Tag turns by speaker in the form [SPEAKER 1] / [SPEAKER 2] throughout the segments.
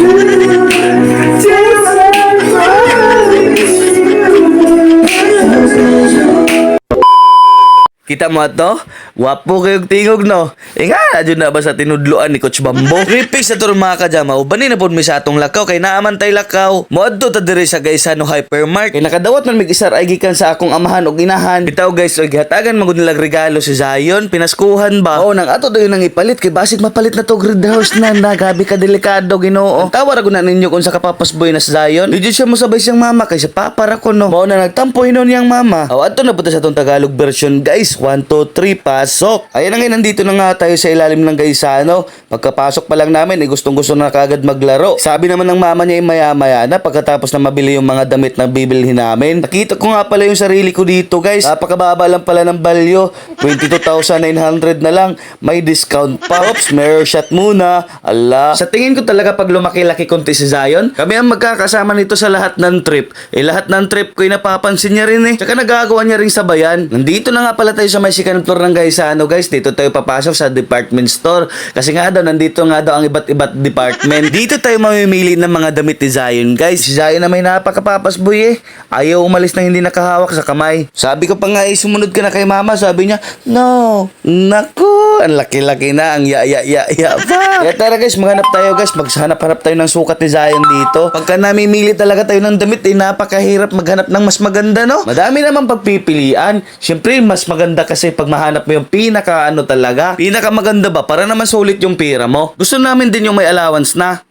[SPEAKER 1] Yeah. Kita mo to? Wapo kayong tingog no. E nga, adyo na ba sa tinudluan ni Coach Bambo? Ripis sa turong mga kajama. Ubani na po mi sa atong lakaw kay naaman tay lakaw. Moadto ta diri sa guys no hypermart. Kay nakadawat man mig isar ay gikan sa akong amahan og inahan. Bitaw guys, og hatagan magud nilag regalo si Zion. Pinaskuhan ba? Oo, nang ato dayon nang ipalit kay basig mapalit na to grid house na na gabi ka delikado Ginoo. Tawar ako na ninyo kung sa kapapasboy na si Zion. Di siya mo sabay siyang mama kay sa papara ko no. Mao na nagtampo hinon yang mama. Aw adto na punta sa tong Tagalog version guys. 1 2 3 pasok. Ayun na ngayon nandito na nga tayo sa ilalim ng gaisano. Pagkapasok pa lang namin, eh, gustong gusto na kagad maglaro. Sabi naman ng mama niya ay maya-maya na pagkatapos na mabili yung mga damit na bibilhin namin. Nakita ko nga pala yung sarili ko dito guys. Napakababa lang pala ng balyo. 22,900 na lang. May discount pa. Oops, mirror shot muna. Allah. Sa tingin ko talaga pag lumaki-laki konti si Zion, kami ang magkakasama nito sa lahat ng trip. Eh lahat ng trip ko ay napapansin niya rin eh. Tsaka nagagawa niya rin sabayan. Nandito na nga pala tayo sa may second floor ng Gaisano guys. Dito tayo papasok sa department store. Kasi nga daw, nandito nga daw ang iba't iba't department. Dito tayo mamimili ng mga damit ni Zion guys. Si Zion na may napakapapas boy eh. Ayaw umalis na hindi nakahawak sa kamay. Sabi ko pa nga eh, sumunod ka na kay mama. Sabi niya, no. Naku, ang laki-laki na. Ang ya-ya-ya-ya pa. Kaya tara guys, maghanap tayo guys. Maghanap-hanap tayo ng sukat ni Zion dito. Pagka namimili talaga tayo ng damit, eh, napakahirap maghanap ng mas maganda, no? Madami naman pagpipilian. Siyempre, mas maganda kasi pag mahanap mo yung pinaka ano talaga. Pinaka maganda ba? Para naman sulit yung pera mo. Gusto namin din yung may allowance na.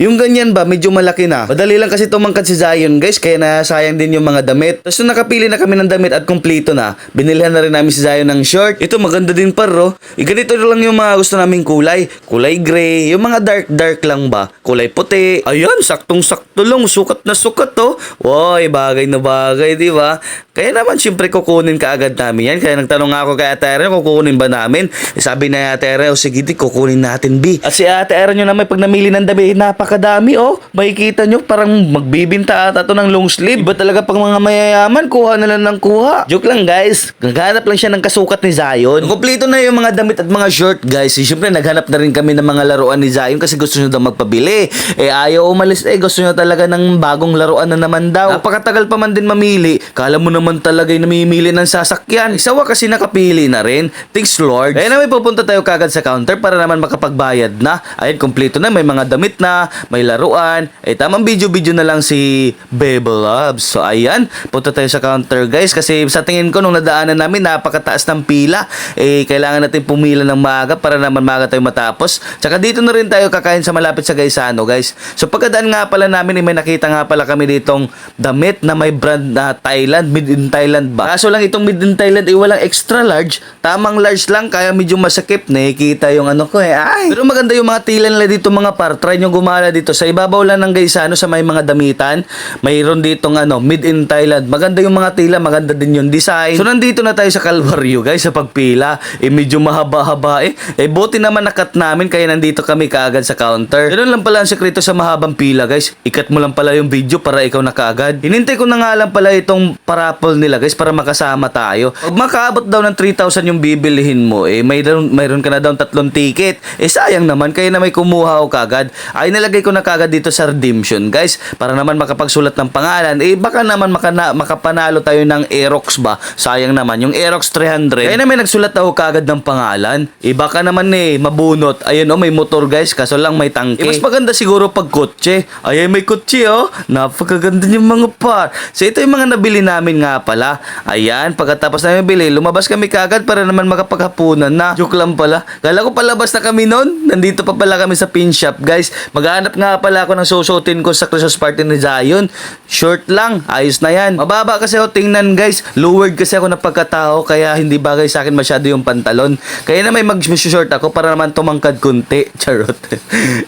[SPEAKER 1] Yung ganyan ba, medyo malaki na. Madali lang kasi tumangkad si Zion guys, kaya nasayang din yung mga damit. Tapos nung nakapili na kami ng damit at kumpleto na, binilhan na rin namin si Zion ng short. Ito maganda din paro. E ganito lang yung mga gusto naming kulay. Kulay gray, yung mga dark dark lang ba. Kulay puti. Ayan, saktong sakto lang. Sukat na sukat to. Woy, bagay na bagay, di ba? Kaya naman syempre kukunin ka agad namin yan. Kaya nagtanong ako kay Ate Aaron, kukunin ba namin? Eh, sabi na Ate Aaron, o sige di, kukunin natin B. At si Ate Aaron nyo naman pag namili ng damit, napakadami oh. Makikita nyo, parang magbibinta ata to ng long sleeve. Iba talaga pang mga mayayaman, kuha na lang ng kuha. Joke lang guys, naghanap lang siya ng kasukat ni Zion. Kompleto na yung mga damit at mga short guys. Eh, Siyempre naghanap na rin kami ng mga laruan ni Zion kasi gusto nyo daw magpabili. Eh ayaw umalis eh, gusto nyo talaga ng bagong laruan na naman daw. Napakatagal pa man din mamili. Kala mo naman talaga yung namimili ng sasakyan. Isawa kasi nakapili na rin. Thanks Lord. Kaya na may pupunta tayo kagad sa counter para naman makapagbayad na. Ayun, kompleto na. May mga damit na, may laruan. Eh, tamang video-video na lang si Bebe Loves. So, ayan. Punta tayo sa counter, guys. Kasi sa tingin ko, nung nadaanan namin, napakataas ng pila. Eh, kailangan natin pumila ng maaga para naman maaga tayo matapos. Tsaka dito na rin tayo kakain sa malapit sa Gaisano, guys. So, pagkadaan nga pala namin, eh, may nakita nga pala kami ditong damit na may brand na Thailand, made in Thailand ba? Kaso lang itong made in Thailand, eh, walang extra large. Tamang large lang, kaya medyo masakip. Nakikita yung ano ko eh. Ay! Pero maganda yung mga tila nila dito mga par. Try nyo gumala dito. Sa ibabaw lang ng Gaisano, sa may mga damitan, mayroon ditong ano, made in Thailand. Maganda yung mga tila, maganda din yung design. So, nandito na tayo sa Calvario, guys, sa pagpila. Eh, medyo mahaba-haba eh. Eh, buti naman nakat namin, kaya nandito kami kaagad sa counter. Ganun lang pala ang sekreto sa mahabang pila, guys. Ikat mo lang pala yung video para ikaw na kaagad. Hinintay ko na nga lang pala itong parapol nila, guys, para makasama tayo. Pag makaabot daw ng 3,000 yung bibilihin mo, eh, mayroon, mayroon ka na daw tatlong ticket. Eh, sayang naman, kaya na may kumuha o kagad. Ay, nalagay ko na kagad dito sa redemption, guys, para naman makapagsulat ng pangalan. Eh, baka naman makana, makapanalo tayo ng Aerox ba? Sayang naman, yung Aerox 300. Kaya na may nagsulat ako kagad ng pangalan. Eh, baka naman eh, mabunot. Ayun, oh, may motor, guys, kaso lang may tangke. Eh, mas maganda siguro pag kotse. Ay, may kotse, oh. Napakaganda yung mga par. So, ito yung mga nabili namin nga pala. Ayan, pagkatapos namin bili, lumabas kami kagad para naman makapaghapunan na. Joke lang pala. Kala ko palabas na kami noon. Nandito pa pala kami sa pin shop, guys. Maghanap nga pala ako ng susutin ko sa Christmas party ni Zion. Short lang, ayos na yan. Mababa kasi ako tingnan, guys. Lowered kasi ako na pagkatao, kaya hindi bagay sa akin masyado yung pantalon. Kaya na may mag-short ako para naman tumangkad kunti. Charot.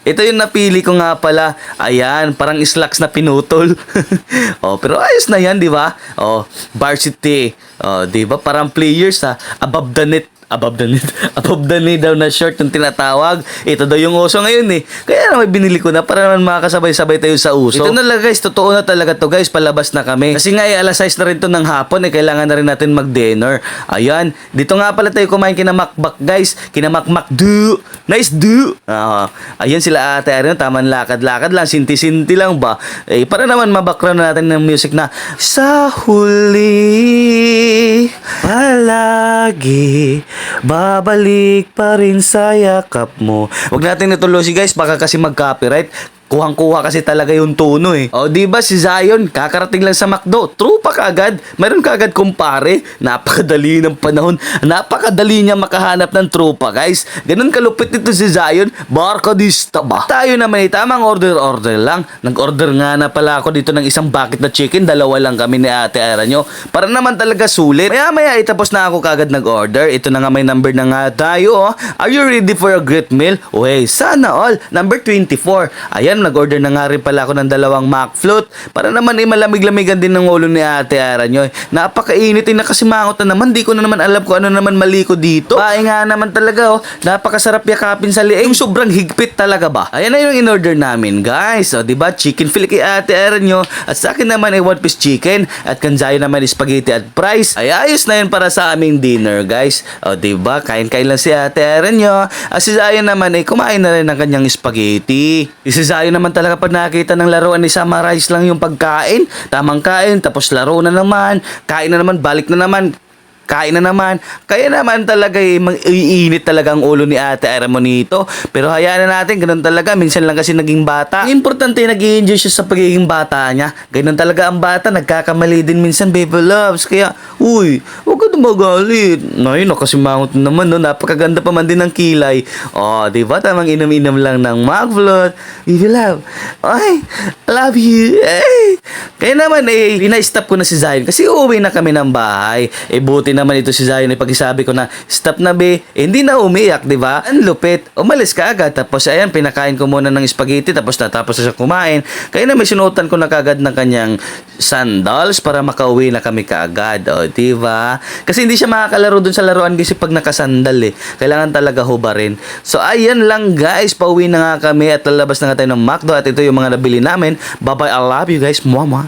[SPEAKER 1] Ito yung napili ko nga pala. Ayan, parang slacks na pinutol. oh, pero ayos na yan, di ba? Oh, varsity. Oh, di ba? Parang players ha. Above the net above the knee, above the knee daw na short yung tinatawag. Ito daw yung uso ngayon eh. Kaya naman binili ko na para naman makakasabay-sabay tayo sa uso. Ito na lang guys, totoo na talaga to guys, palabas na kami. Kasi nga eh, alas 6 na rin to ng hapon eh, kailangan na rin natin mag-dinner. Ayan, dito nga pala tayo kumain kina Makbak guys, kina Makmak do. Nice do. Ah, ayan sila ate Arian, taman lakad-lakad lang, sinti-sinti lang ba? Eh, para naman mabakran na natin ng music na sa huli palagi babalik pa rin sa yakap mo. Huwag natin ituloy si guys, baka kasi mag-copyright. Kuhang-kuha kasi talaga yung tono eh. O, di ba si Zion, kakarating lang sa McDo. True pa kaagad. Meron kaagad kumpare. Napakadali ng panahon. Napakadali niya makahanap ng trupa, guys. Ganun kalupit nito si Zion. Barkadista ba? Tayo naman eh, tamang order-order lang. Nag-order nga na pala ako dito ng isang bucket na chicken. Dalawa lang kami ni ate Ara nyo. Para naman talaga sulit. Maya-maya, itapos na ako kaagad nag-order. Ito na nga may number na nga tayo. Oh. Are you ready for a great meal? Uy, sana all. Number 24. Ayan, nag-order na nga rin pala ako ng dalawang McFloat. Para naman eh, malamig-lamigan din ng ulo ni ate Ara nyo. Napakainit eh, nakasimangot na naman. Di ko na naman alam kung ano naman mali ko dito. Bae nga naman talaga oh. Napakasarap yakapin sa liig. Yung sobrang higpit talaga ba? Ayan na yung in-order namin guys. O, di ba? Chicken fillet kay ate Ara nyo. At sa akin naman ay one piece chicken. At kanjayo naman spaghetti at fries. Ay ayos na yun para sa aming dinner guys. O, di ba? Kain-kain lang si ate Ara nyo. At si Zion naman ay kumain na rin ng kanyang spaghetti. Si Zion naman talaga pag nakita ng laruan ni Summarize lang yung pagkain. Tamang kain, tapos laro na naman. Kain na naman, balik na naman. Kain na naman. Kaya naman talaga eh, iinit talaga ang ulo ni ate Ira Monito. Pero hayaan na natin, ganun talaga. Minsan lang kasi naging bata. Importante, nag enjoy siya sa pagiging bata niya. Ganun talaga ang bata, nagkakamali din minsan, baby loves. Kaya, uy, huwag ka na magalit. Ay, nakasimangot na naman, no? Napakaganda pa man din ng kilay. Oh, di ba? Tamang inom-inom lang ng magvlog. Baby love. Ay, love you. Eh. Kaya naman, eh, ina-stop ko na si Zion kasi uuwi na kami ng bahay. Eh, buti naman ito si Zion, eh, pag isabi ko na, stop na be, eh, hindi na umiyak, di ba? Ang lupit. Umalis ka agad. Tapos, ayan, pinakain ko muna ng spaghetti, tapos natapos na siya kumain. Kaya na may sinuotan ko na kagad ng kanyang sandals para makauwi na kami kaagad. O, di ba? Kasi hindi siya makakalaro dun sa laruan kasi pag nakasandal eh. Kailangan talaga hubarin. So, ayan lang guys. Pauwi na nga kami at lalabas na nga tayo ng McDo at ito yung mga nabili namin. Bye-bye. I love you guys. Mwah, mwah.